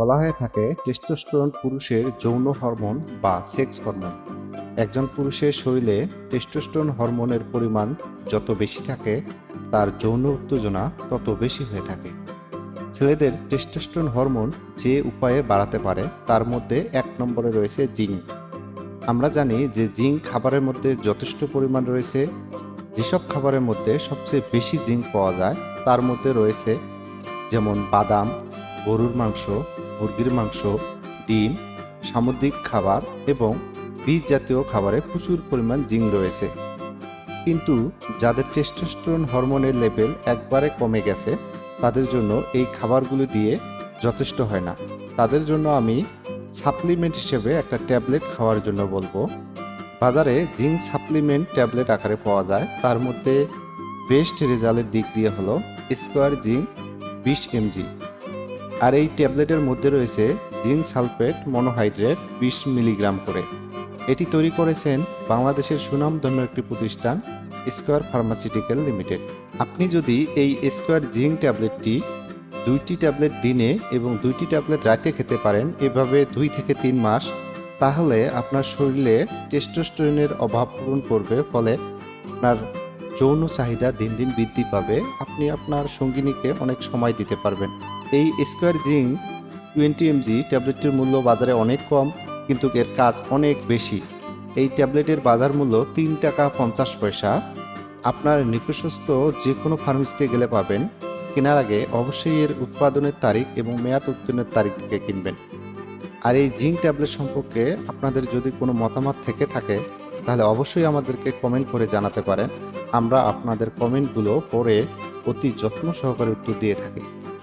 বলা হয়ে থাকে টেস্টোস্টেরন পুরুষের যৌন হরমোন বা সেক্স হরমোন একজন পুরুষের শরীরে টেস্টোস্টেরন হরমোনের পরিমাণ যত বেশি থাকে, তার যৌন উত্তেজনা তত বেশি হয়ে থাকে। ছেলেদের টেস্টোস্টেরন হরমোন যে উপায়ে বাড়াতে পারে, তার মধ্যে এক নম্বরে রয়েছে জিঙ্ক। আমরা জানি যে জিঙ্ক খাবারের মধ্যে যথেষ্ট পরিমাণ রয়েছে। যেসব খাবারের মধ্যে সবচেয়ে বেশি জিঙ্ক পাওয়া যায়, তার মধ্যে রয়েছে যেমন বাদাম, গরুর মাংস মুরগির মাংস, ডিম, সামুদ্রিক খাবার এবং বীজ জাতীয় খাবারে প্রচুর পরিমাণ জিঙ্ক রয়েছে। কিন্তু যাদের টেস্টোস্টেরন হরমোনের লেভেল একবারে কমে গেছে, তাদের জন্য এই খাবারগুলো দিয়ে যথেষ্ট হয় না। তাদের জন্য আমি সাপ্লিমেন্ট হিসেবে একটা ট্যাবলেট খাওয়ার জন্য বলব। বাজারে জিঙ্ক সাপ্লিমেন্ট ট্যাবলেট আকারে পাওয়া যায়। তার মধ্যে বেস্ট রেজাল্টের দিক দিয়ে হলো স্কোয়ার জিঙ্ক বিশ এমজি আর এই ট্যাবলেটের মধ্যে রয়েছে জিঙ্ক সালফেট মনোহাইড্রেট বিশ মিলিগ্রাম করে। এটি তৈরি করেছেন বাংলাদেশের সুনামধন্য একটি প্রতিষ্ঠান, স্কোয়ার ফার্মাসিউটিক্যাল লিমিটেড। আপনি যদি এই স্কোয়ার জিঙ্ক ট্যাবলেটটি দুইটি ট্যাবলেট দিনে এবং দুইটি ট্যাবলেট রাতে খেতে পারেন, এভাবে দুই থেকে তিন মাস, তাহলে আপনার শরীরে টেস্টোস্টেরনের অভাব পূরণ করবে, ফলে আপনার যৌন চাহিদা দিন দিন বৃদ্ধি পাবে। আপনি আপনার সঙ্গিনীকে অনেক সময় দিতে পারবেন। এই square zinc twenty M G ট্যাবলেটটির মূল্য বাজারে অনেক কম, কিন্তু এর কাজ অনেক বেশি। এই ট্যাবলেটের বাজার মূল্য তিন টাকা পঞ্চাশ পয়সা। আপনার নিকটস্থ যে কোনো ফার্মেসিতে গেলে পাবেন। কেনার আগে অবশ্যই এর উৎপাদনের তারিখ এবং মেয়াদ উত্তীর্ণের তারিখ থেকে কিনবেন। আর এই জিঙ্ক ট্যাবলেট সম্পর্কে আপনাদের যদি কোনো মতামত থেকে থাকে, তাহলে অবশ্যই আমাদেরকে কমেন্ট করে জানাতে পারেন। আমরা আপনাদের কমেন্টগুলো পড়ে অতি যত্ন সহকারে উত্তর দিয়ে থাকি।